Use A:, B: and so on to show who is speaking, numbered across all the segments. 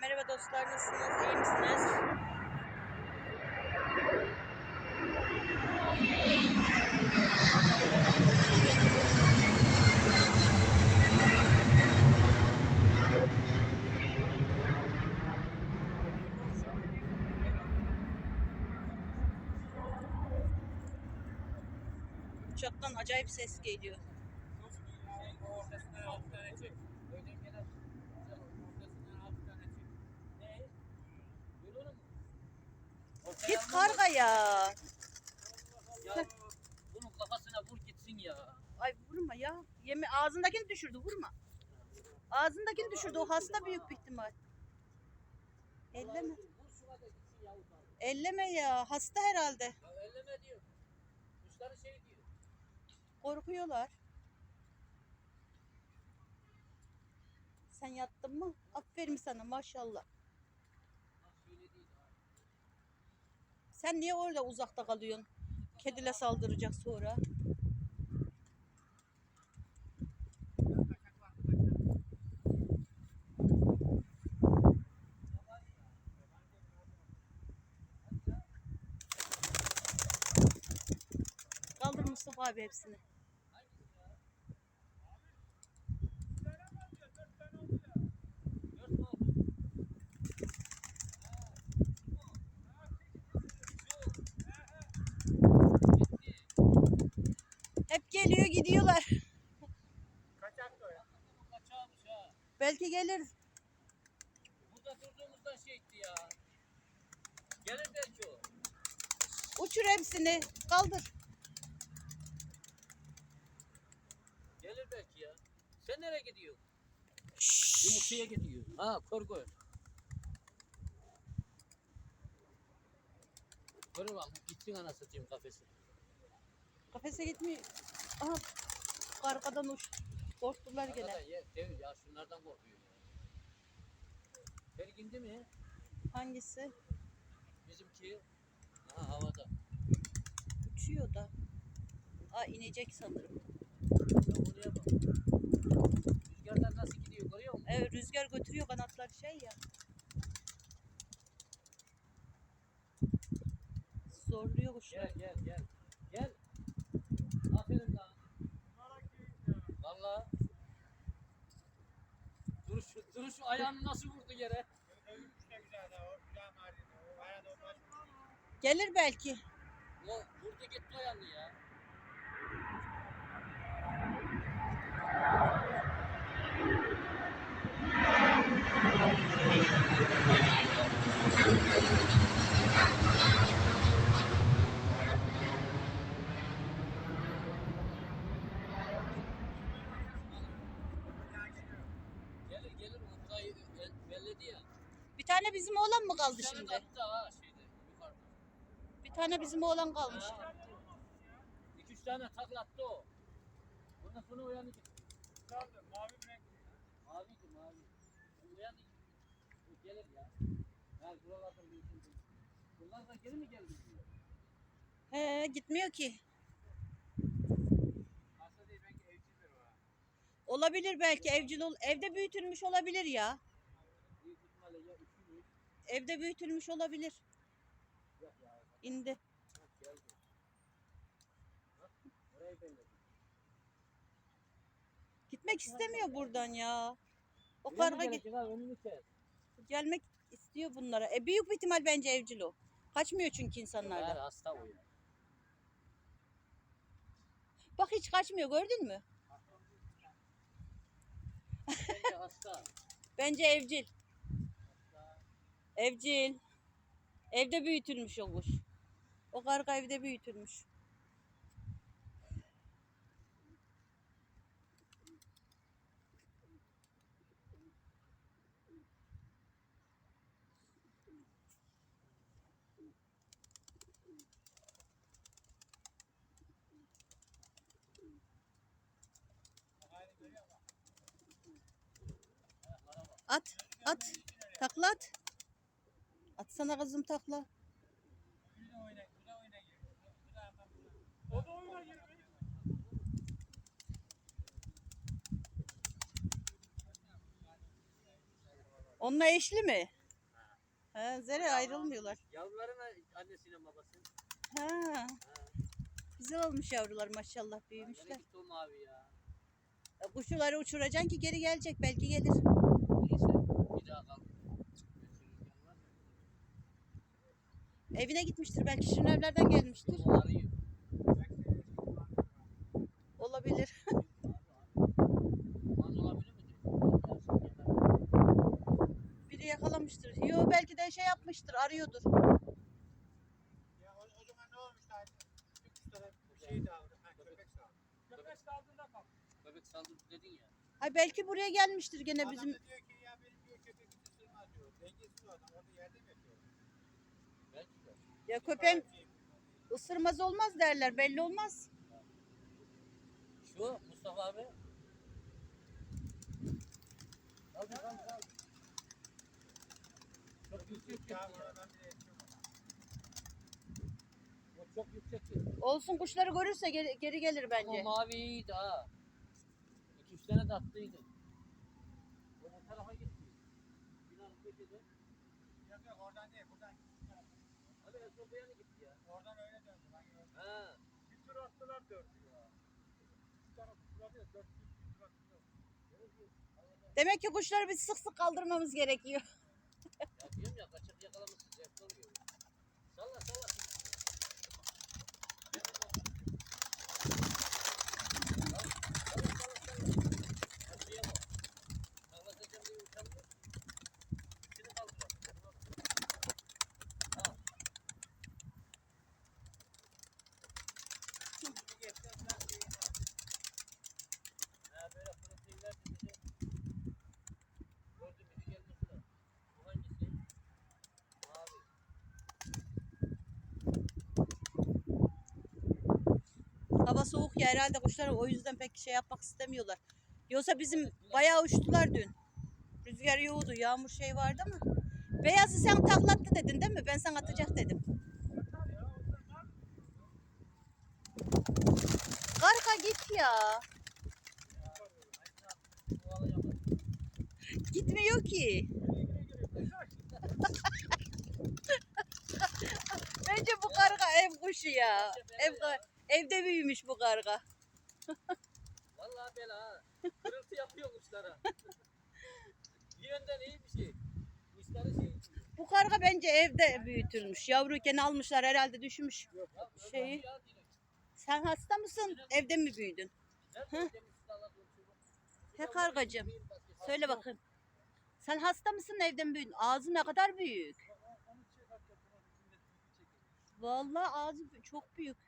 A: Merhaba dostlar nasılsınız? İyi misiniz? Uçaktan acayip ses geliyor.
B: Ortasından altı tane çek. Öyle gelen ortasından altı tane çek. Ne? Görüyor musun? Ortaya
A: Git karga ya.
B: Ya bunun kafasına vur gitsin ya.
A: Ay vurma ya. Yeme ağzındakini düşürdü vurma. Ağzındakini düşürdü o hasta büyük bir ihtimal. Elleme. Elleme ya. Hasta herhalde.
B: Ya elleme diyor. Kuşları şey diyor.
A: Korkuyorlar. Sen yattın mı? Aferin sana maşallah.
B: Ha şöyle değil ha.
A: Sen niye orada uzakta kalıyorsun? Kedile saldıracak sonra. Kaldır Mustafa abi hepsini.
B: Dört mü oldu?
A: Hep gidiyorlar.
B: Kaçak da ya. Kaçağmış ha.
A: Belki gelir.
B: Burada durduğumuzdan şey etti ya. Gelir belki o.
A: Uçur hepsini. Kaldır.
B: Gelir belki ya. Sen nereye gidiyorsun? Yumurtaya gidiyor. Ha kör kör. Kör bak gitsin ana satayım kafesi.
A: Kafese gitmiyor. Aha. Arkadan uç. Korktular gene.
B: Hakikaten ye, ya şunlardan korkuyor ya. Bergindi mi?
A: Hangisi?
B: Bizimki. Aha havada.
A: Uçuyor da. Aa inecek sanırım.
B: Ya oraya bak. Rüzgardan nasıl gidiyor görüyor musun?
A: Evet rüzgar götürüyor kanatlar şey ya. Zorluyor kuşlar.
B: Gel gel. Gel. Aferin lan. Valla. Duruş, duruş ayağını nasıl vurdu yere?
A: Gelir belki.
B: O vurdu gitti ayağını ya. Gelir gelir o burayı bel- belledi ya.
A: Bir tane bizim oğlan mı kaldı şimdi? Bir tane bizim oğlan kalmış.
B: İki üç tane taklattı o. Ondan sonra uyandı gitti.
C: Mavi renk.
B: Maviydi mavi. O gelir ya. Ya buralardan bir. Bunlar da geri mi geldi.
A: He gitmiyor ki.
C: Aslında değil belki evcildir o. ha.
A: Olabilir belki evcil ol evde büyütülmüş olabilir ya.
B: Ya
A: Evde büyütülmüş olabilir.
B: yok ya.
A: İndi.
B: Bak geldi. Bak orayı belledi.
A: Gitmek istemiyor buradan ya. O
B: mı
A: karga
B: kes.
A: gelmek istiyor bunlara. E büyük bir ihtimal bence evcil o. Kaçmıyor çünkü
B: Her
A: insanlardan.
B: hasta o ya.
A: Bak hiç kaçmıyor gördün mü?
B: Bence hasta.
A: Bence evcil. Evcil. Evde büyütülmüş o. O karga evde büyütülmüş. At, at. Takla at. Atsana kızım takla. Onunla eşli mi? Ha, zere ayrılmıyorlar.
B: Yavruların annesiyle babası.
A: Ha,
B: Ha.
A: güzel olmuş yavrular maşallah büyümüşler.
B: gitti o mavi ya.
A: Ya Kuşuları uçuracaksın ki geri gelecek belki gelir.
B: Neyse bir daha kaldı. Götürürken var ya.
A: Evine gitmiştir belki şirin evlerden gelmiştir. Olabilir.
B: Olmaz olabilir mi?
A: Biri yakalamıştır. Yo belki de şey yapmıştır arıyordur.
C: Ya o, o zaman ne olmuş da şey dağıldı. Ha, köpek sağdı. Köpek saldığında.
B: Köpek dedin ya.
A: Ay belki buraya gelmiştir gene
C: Adam
A: bizim.
C: da diyor ki ya benim diyor köpek diyor. Dengesiz o adam orada yerde mi
B: de.
A: Ya köpeğin ısırmaz olmaz derler belli olmaz.
B: Şu Mustafa abi. Al al al. Çok yüksek
C: Ya
B: çok yüksek.
A: Olsun kuşları görürse geri, geri gelir bence.
B: O mavi iyiydi ha. İki üç tane de attıydı. O bu tarafa gitti. Binanın köşede.
C: Yok yok oradan değil buradan.
B: Hadi en son bu yana gitti ya.
C: Oradan öyle döndü. Ben gördüm.
B: Ha.
C: Bir tane ya tur attılar.
A: Demek ki kuşları biz sık sık kaldırmamız gerekiyor.
B: Ya diyorum ya kaçak yakalamışsın. Zevkli oluyor. Salla salla. Ha böyle proteinler dizisi. Gördüm biri gelmesi lazım. Bu hangisi? Mavi.
A: Hava soğuk ya herhalde kuşlar o yüzden pek şey yapmak istemiyorlar. Yoksa bizim bayağı uçtular dün. Rüzgar yoğdu, yağmur şey vardı ama. Beyazı sen taklattı dedin değil mi? Ben sana atacak dedim. Karka git ya. Gitmiyor ki. Bence bu karga ev kuşu ya. Ev, evde büyümüş bu karga.
B: Vallahi bela ha. Kırıltı yapıyor kuşlara. bir yönden iyi bir şey. Kuşları şey.
A: Bu karga bence evde büyütülmüş. Yavruyken almışlar herhalde düşmüş.
B: Ya,
A: Şeyi-
B: ya, direkt.
A: Sen hasta mısın? Evde mi büyüdün? Hı? He kargacığım. Söyle bakın. Sen hasta mısın evde mi büyüdün? Ağzı ne kadar büyük. Vallahi ağzı çok büyük.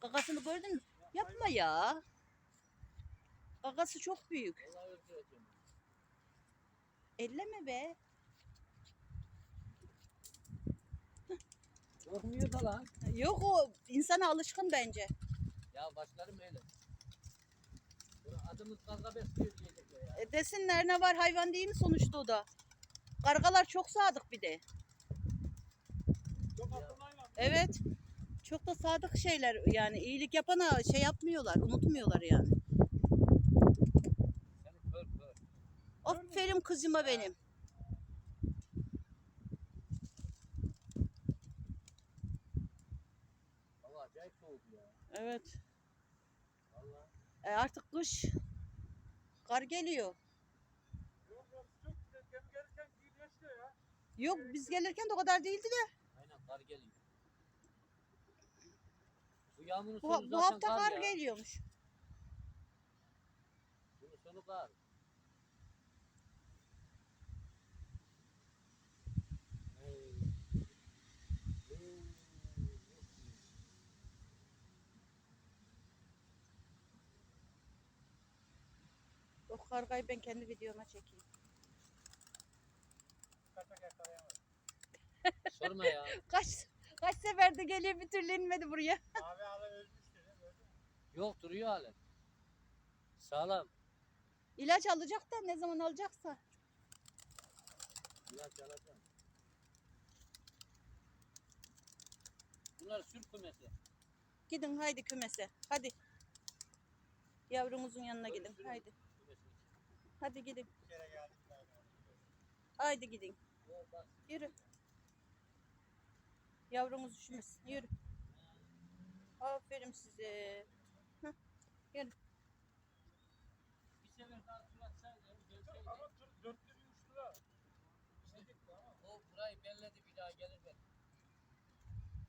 A: Gagasını gördün mü? Yapma ya. Gagası çok büyük. Elleme be.
B: Korkmuyor da lan.
A: Yok o insana alışkın bence.
B: Ya başlarım öyle. Adımız karga besliyor diyecekler ya.
A: E desinler ne var hayvan değil mi sonuçta o da. Kargalar çok sadık bir de.
C: Çok akıllı hayvan.
A: Evet. Çok da sadık şeyler yani iyilik yapana şey yapmıyorlar, unutmuyorlar yani. Aferin kızıma benim. Evet. E artık kış. Kar geliyor.
C: Yok yok çok güzel. Gelirken ya.
A: Yok biz gelirken de o kadar değildi de.
B: Aynen kar geliyor. Bu yağmurun
A: Bu,
B: sonu
A: bu
B: zaten
A: hafta
B: kar,
A: kar
B: ya.
A: geliyormuş.
B: Bunun sonu kar.
A: O kargayı ben kendi videoma çekeyim.
B: Sorma ya.
A: Kaç kaç seferde geliyor bir türlü inmedi buraya.
C: Mavi hala ölmüştü değil mi? Öldü mü?
B: Yok duruyor hala. Sağlam.
A: İlaç alacak da ne zaman alacaksa.
B: Biraz alacağım. Bunlar sür kümesi.
A: Gidin haydi kümese. Hadi. Yavrumuzun yanına
B: Öyle
A: gidin. Haydi.
B: kümesi.
A: Hadi gidin.
C: Bir kere geldik. daha da.
A: Haydi gidin. Yürü. Yavrumuz üşümesin. Yürü. Aferin size. Yürü.
B: Bir sefer daha tur atsaydı. Gelseydi.
C: Ama tır- dörtlü bir uçtu da.
B: O burayı belledi bir daha gelir belki.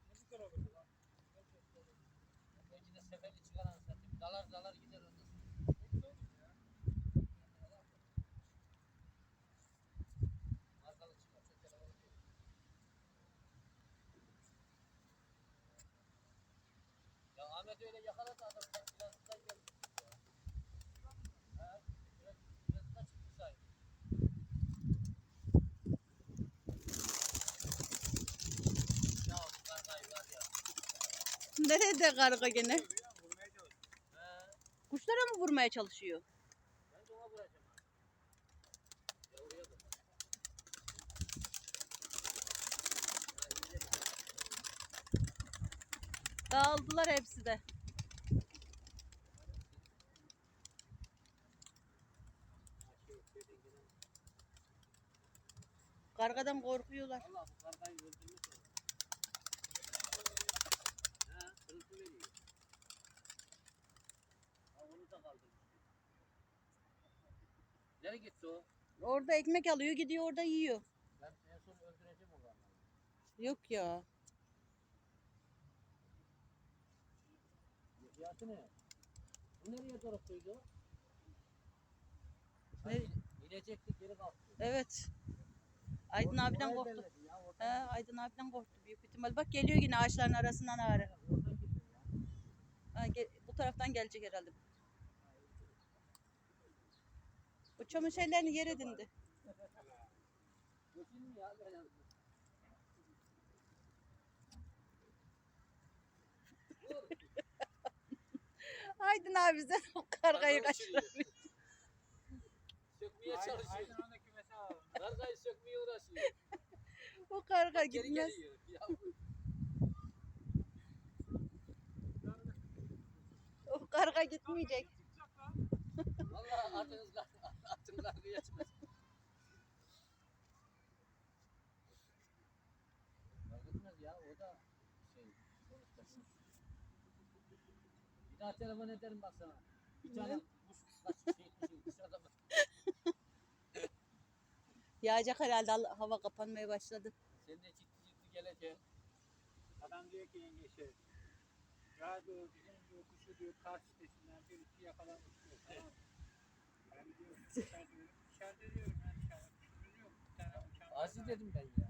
C: ne güzel olurdu lan.
B: Belki de seferli çıkar anasını. Dalar dalar gider.
C: Ne güzel olurdu ya.
B: Arkalı çıkarsa telefonu verir. Ya Ahmet öyle yakaladı adam. Birazdan geldi.
A: Karga gene? Kuşlara mı vurmaya çalışıyor?
B: ben de
A: Dağıldılar hepsi de. Kargadan korkuyorlar.
B: Allah bu kargayı öldürmüş o. Ha, kırıntı veriyor. Ha, onu da kaldırmış. Nereye gitti o?
A: Orada ekmek alıyor gidiyor orada yiyor.
B: Ben en son öldüreceğim o kargayı.
A: Yok ya.
B: Fiyatı ne? Bu nereye doğru koydu?
A: Ne?
B: İnecekti geri kalktı.
A: Evet. Aydın abiden korktu. He, Aydın abiden korktu büyük ihtimal. Bak geliyor yine ağaçların arasından ağrı. Ha, bu taraftan gelecek herhalde. Bu çamur şeylerini yer edindi. Aydın abi sen o kargayı kaçırdın.
B: Sökmeye
C: Aydın-
B: çalışıyor.
C: Aydın onu kümese alalım.
B: Kargayı sökmeye uğraşıyor.
A: O karga
B: Geri
A: gitmez.
B: geliyor.
A: O karga gitmeyecek.
B: Vallahi atınız atın kargıya çıkacak. Fark etmez ya o da şey sonuçta. Bir daha telefon ederim bak sana. Bir tane kuş kaç şey etmişim dışarıda bak.
A: Yağacak herhalde Allah- hava kapanmaya başladı.
B: Sen de ciddi ciddi geleceksin.
C: Adam diyor ki yenge şey. Ya diyor bizim diyor kuşu diyor kar sitesinden bir iki yakalamış diyor. Tamam. mı? Ben diyorum dışarıda diyorum. Dışarıda diyorum ben dışarıda kuşumuz yok. Bir tane var
B: dedim ben ya.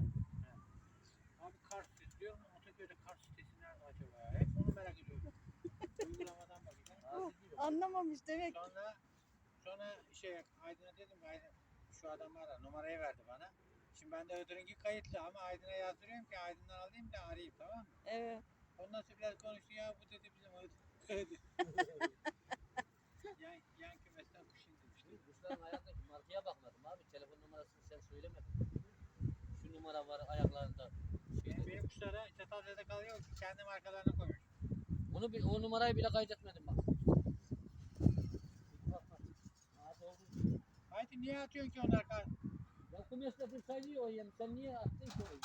C: Abi kar sitesi diyorum ama Otaköy'de kar sitesi nerede acaba ya? Hep onu merak ediyorum. Uygulamadan bakacağım.
B: Diyor.
A: Anlamamış demek.
C: Sonra sonra şey Aydın'a dedim ki Aydın şu adam var da numarayı verdi bana. Şimdi ben de Ödür'ünki kayıtlı ama Aydın'a yazdırıyorum ki Aydın'dan alayım da arayayım tamam mı?
A: Evet.
C: Ondan sonra biraz konuştu ya bu dedi bizim Ödür. yan, yan kümesten kuş indirmiş.
B: Şimdi kuşların ayağındaki markaya bakmadım abi. Telefon numarasını sen söylemedin. Şu numara var ayaklarında.
C: Benim,
B: Şeyde.
C: benim kuşlara Çatalca'da kalıyor kendi markalarını koymuş.
B: Onu bir, o numarayı bile kaydetmedim. Bak bak. Aa, doğru.
C: Aydın niye atıyorsun ki onlar kar?
B: Ya kumesletin sayıyor o yem. Sen niye attın ki onu?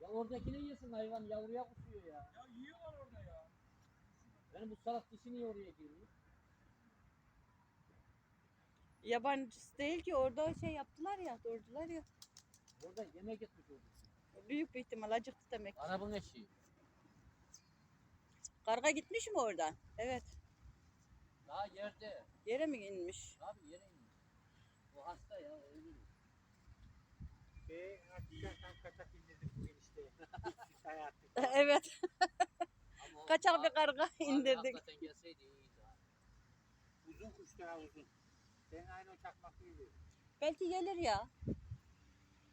B: Ya oradakini yesin hayvan yavruya kusuyor ya.
C: Ya yiyorlar orada ya.
B: Benim bu salak dişi niye oraya girmiş?
A: Yabancısı değil ki orada şey yaptılar ya, durdular ya.
B: Orada yemek etmiş oldu.
A: Büyük bir ihtimal acıktı demek.
B: Arabın eşiği.
A: Karga gitmiş mi oradan? Evet.
B: Daha yerde.
A: Yere mi inmiş?
B: Abi yere inmiş. O hasta ya ölür.
C: Şey hakikaten tam kaçak indirdik bugün işte. İşsiz hayattık.
A: evet. Kaçak bir
B: abi-
A: karga
B: abi
A: indirdik.
B: Hakikaten gelseydi iyiydi ha.
C: Uzun kuş daha uzun. Senin aynı o çakmak değildi.
A: Belki gelir ya.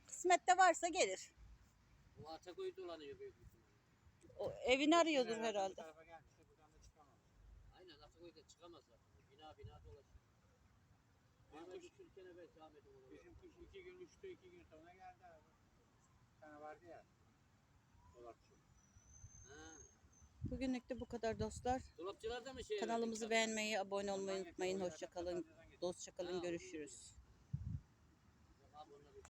A: Kısmette varsa gelir.
B: O Atakoy dolanıyor büyük ihtimalle.
A: O evini arıyordur
C: Bu
A: herhalde.
C: tarafa çıkamam.
B: Atakoy'da çıkamaz zaten. Bina bina dolaşıyor. Ahmet uçurken belki Ahmet'in olur.
C: Bizim kuş iki gün uçtu, iki gün sonra geldi abi. Tane vardı ya. Dolapçı.
B: Ha.
A: Bugünlük de bu kadar dostlar.
B: Dolapçılar da mı şey?
A: Kanalımızı beğenmeyi, abone olmayı unutmayın.
C: geçiyor,
A: Hoşça kalın.
C: Çatalca'dan geçiyor.
A: Dostça kalın. Görüşürüz.